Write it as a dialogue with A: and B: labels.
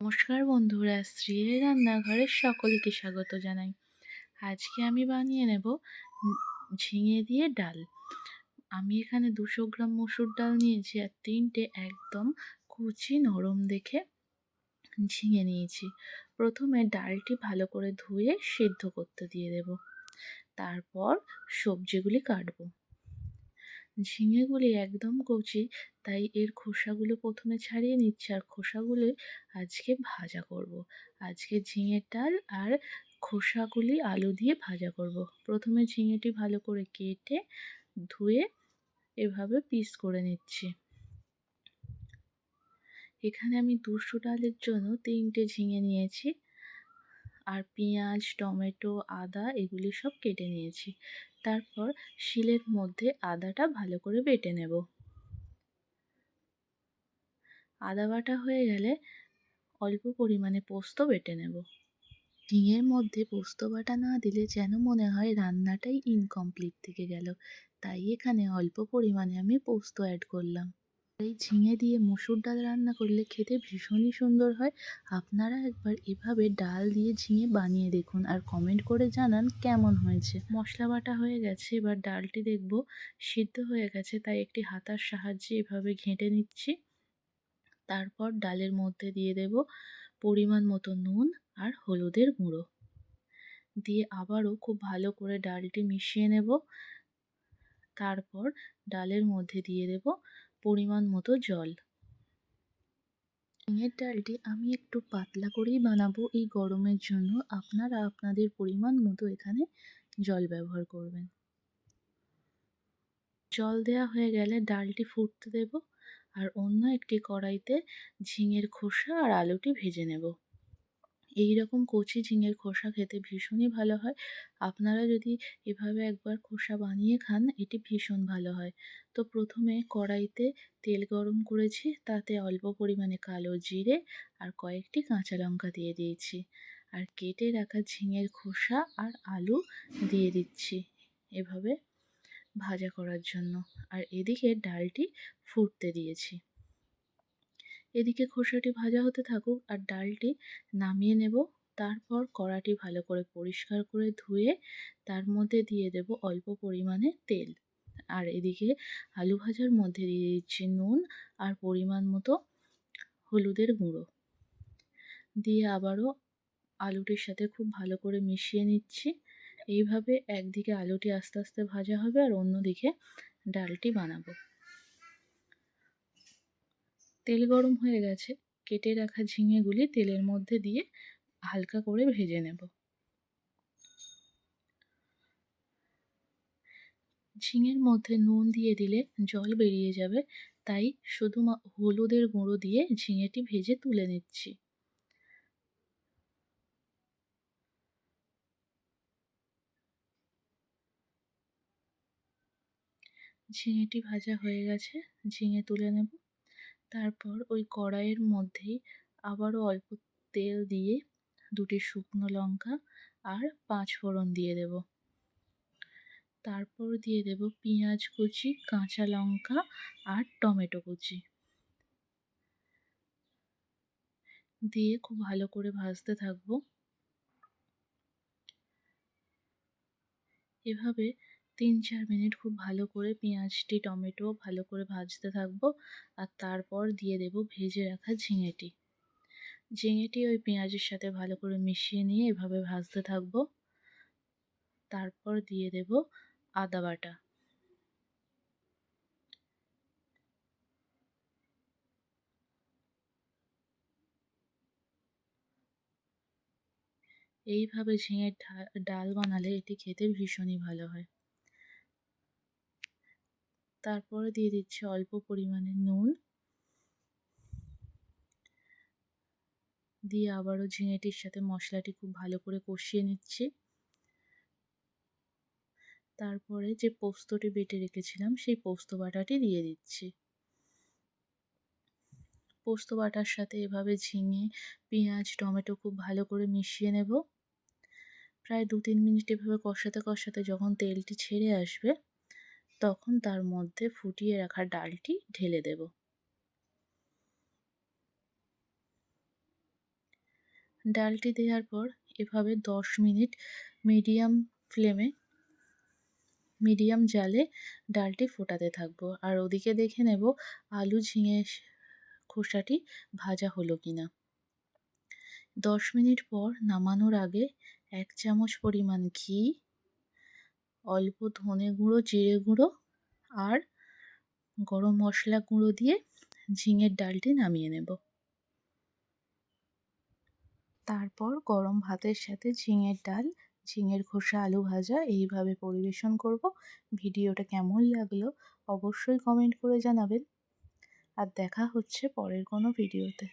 A: নমস্কার বন্ধুরা, শ্রীর রান্নাঘরের সকলকে স্বাগত জানাই। আজকে আমি বানিয়ে নেব ঝিঙে দিয়ে ডাল। আমি এখানে দুশো গ্রাম মসুর ডাল নিয়েছি আর তিনটে একদম কুচি নরম দেখে ঝিঙে নিয়েছি। প্রথমে ডালটি ভালো করে ধুয়ে সেদ্ধ করতে দিয়ে দেব। তারপর সবজিগুলি কাটবো। ঝিঙেগুলি একদম কচি, তাই এর খোসাগুলো প্রথমে ছাড়িয়ে নিচ্ছি আর খোসাগুলো আজকে ভাজা করব। আজকে ঝিঙের ডাল আর খোসাগুলি আলু দিয়ে ভাজা করব। প্রথমে ঝিঙেটি ভালো করে কেটে ধুয়ে এভাবে পিস করে নিচ্ছি এখানে আমি দুশো ডালের জন্য তিনটে ঝিঙে নিয়েছি আর পেঁয়াজ, টমেটো, আদা এগুলি সব কেটে নিয়েছি। তারপর শিলের মধ্যে আদাটা ভালো করে বেটে নেব। আদা বাটা হয়ে গেলে অল্প পরিমাণে পোস্ত বেটে নেব। ঝিঙের মধ্যে পোস্ত বাটা না দিলে যেন মনে হয় রান্নাটাই ইনকমপ্লিট থেকে গেল। তাই এখানে অল্প পরিমাণে আমি পোস্ত অ্যাড করলাম। এই ঝিঙে দিয়ে মুসুর ডাল রান্না করলে খেতে ভীষণই সুন্দর হয়। আপনারা একবার এভাবে ডাল দিয়ে ঝিঙে বানিয়ে দেখুন আর কমেন্ট করে জানান কেমন হয়েছে। মশলা বাটা হয়ে গেছে, এবার ডালটি দেখব। সিদ্ধ হয়ে গেছে, তাই একটি হাতার সাহায্যে এভাবে ঘেঁটে নিচ্ছি। তারপর ডালের মধ্যে দিয়ে দেব পরিমাণ মতো নুন আর হলুদের গুঁড়ো। দিয়ে আবারও খুব ভালো করে ডালটি মিশিয়ে নেব। তারপর ডালের মধ্যে দিয়ে দেব পরিমাণ মতো জল। ডিমের ডালটি আমি একটু পাতলা করেই বানাবো এই গরমের জন্য। আপনারা আপনাদের পরিমাণ মতো এখানে জল ব্যবহার করবেন। জল দেওয়া হয়ে গেলে ডালটি ফুটতে দেব আর অন্য একটি কড়াইতে ঝিঙের খোসা আর আলুটি ভেজে নেব। এই রকম কচি ঝিঙের খোসা খেতে ভীষণই ভালো হয়। আপনারা যদি এভাবে একবার খোসা বানিয়ে খান, এটি ভীষণ ভালো হয়। তো প্রথমে কড়াইতে তেল গরম করেছি, তাতে অল্প পরিমাণে কালো জিরে আর কয়েকটি কাঁচা লঙ্কা দিয়ে দিয়েছি। আর কেটে রাখা ঝিঙের খোসা আর আলু দিয়ে দিচ্ছি এভাবে ভাজা করার জন্য। আর এদিকে ডালটি ফুটতে দিয়েছি। এদিকে খোসাটি ভাজা হতে থাকুক আর ডালটি নামিয়ে নেব। তারপর কড়াটি ভালো করে পরিষ্কার করে ধুয়ে তার মধ্যে দিয়ে দেব অল্প পরিমাণে তেল। আর এদিকে আলু ভাজার মধ্যে দিয়ে দিচ্ছি নুন আর পরিমাণ মতো হলুদের গুঁড়ো। দিয়ে আবারও আলুটির সাথে খুব ভালো করে মিশিয়ে নিচ্ছি। এইভাবে একদিকে আলুটি আস্তে আস্তে ভাজা হবে আর অন্যদিকে ডালটি বানাবো। তেল গরম হয়ে গেছে, কেটে রাখা ঝিঙেগুলি তেলের মধ্যে দিয়ে হালকা করে ভেজে নেব। ঝিঙের মধ্যে নুন দিয়ে দিলে জল বেরিয়ে যাবে, তাই শুধু হলুদের গুঁড়ো দিয়ে ঝিঙেটি ভেজে তুলে নিচ্ছি। ঝিঙেটি ভাজা হয়ে গেছে, ঝিঙে তুলে নেব। তারপর ওই কড়াইয়ের মধ্যেই আবারও অল্প তেল দিয়ে দুটি শুকনো লঙ্কা আর পাঁচ ফোড়ন দিয়ে দেব। তারপর দিয়ে দেব পেঁয়াজ কুচি, কাঁচা লঙ্কা আর টমেটো কুচি। দিয়ে খুব ভালো করে ভাজতে থাকব। এভাবে তিন চার মিনিট খুব ভালো করে পেঁয়াজটি, টমেটো ভালো করে ভাজতে থাকব আর তারপর দিয়ে দেব ভেজে রাখা ঝিঙেটি। ঝিঙেটি ওই পেঁয়াজের সাথে ভালো করে মিশিয়ে নিয়ে এভাবে ভাজতে থাকব। তারপর দিয়ে দেব আদা বাটা। এইভাবে ঝিঙের ডাল বানালে এটি খেতে ভীষণই ভালো হয়। তারপরে দিয়ে দিচ্ছি অল্প পরিমাণে নুন। দিয়ে আবারও ঝিঙেটির সাথে মশলাটি খুব ভালো করে কষিয়ে নিচ্ছি। তারপরে যে পোস্তটি বেটে রেখেছিলাম, সেই পোস্ত বাটাটি দিয়ে দিচ্ছি। পোস্ত বাটার সাথে এভাবে ঝিঙে, পেঁয়াজ, টমেটো খুব ভালো করে মিশিয়ে নেব। প্রায় দু তিন মিনিট এভাবে কষাতে কষাতে যখন তেলটি ছেড়ে আসবে তখন তার মধ্যে ফুটিয়ে রাখা ডালটি ঢেলে দেব। ডালটি দেওয়ার পর এভাবে দশ মিনিট মিডিয়াম ফ্লেমে, মিডিয়াম জালে ডালটি ফোটাতে থাকব। আর ওদিকে দেখে নেব আলু ঝিঙে খোসাটি ভাজা হলো কিনা। দশ মিনিট পর নামানোর আগে এক চামচ পরিমাণ ঘি অল্প ধনে গুঁড়ো, জিরে গুঁড়ো আর গরম মশলা গুঁড়ো দিয়ে ঝিঙের ডালটি নামিয়ে নেব। তারপর গরম ভাতের সাথে ঝিঙের ডাল, ঝিঙের খোসা, আলু ভাজা এইভাবে পরিবেশন করব। ভিডিওটা কেমন লাগল অবশ্যই কমেন্ট করে জানাবেন। আর দেখা হচ্ছে পরের কোনো ভিডিওতে।